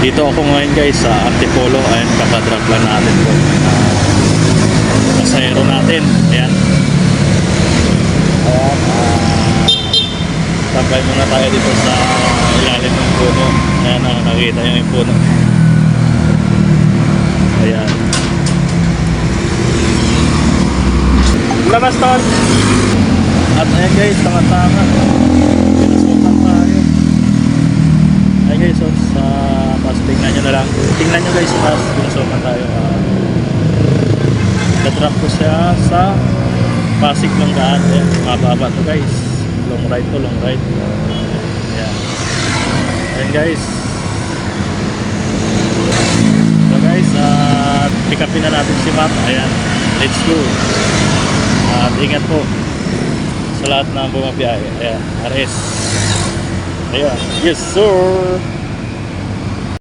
Dito ako ngayon guys sa Antipolo. Ayan, kakadrop lang natin po. Uh, natin. Ayan. Ayan. Uh, muna tayo dito sa ilalim ng puno. Ayan, uh, nakikita nyo yung puno. Ayan. Labas ton! At ayan guys, tama-tama. Pinasukan tayo. Ayan guys, so, sa taas tingnan nyo na lang. Tingnan nyo guys taas, pinasukan tayo. Uh, Natrap ko siya sa Pasig ng daan. Ayan, mababa to guys. Long ride to, long ride. Ayan. Ayan guys. So guys, uh, pick upin na natin si Matt. Ayan, let's go. At ingat po sa lahat ng bumabiyahe. Ayan, RS. Ayan, yes sir.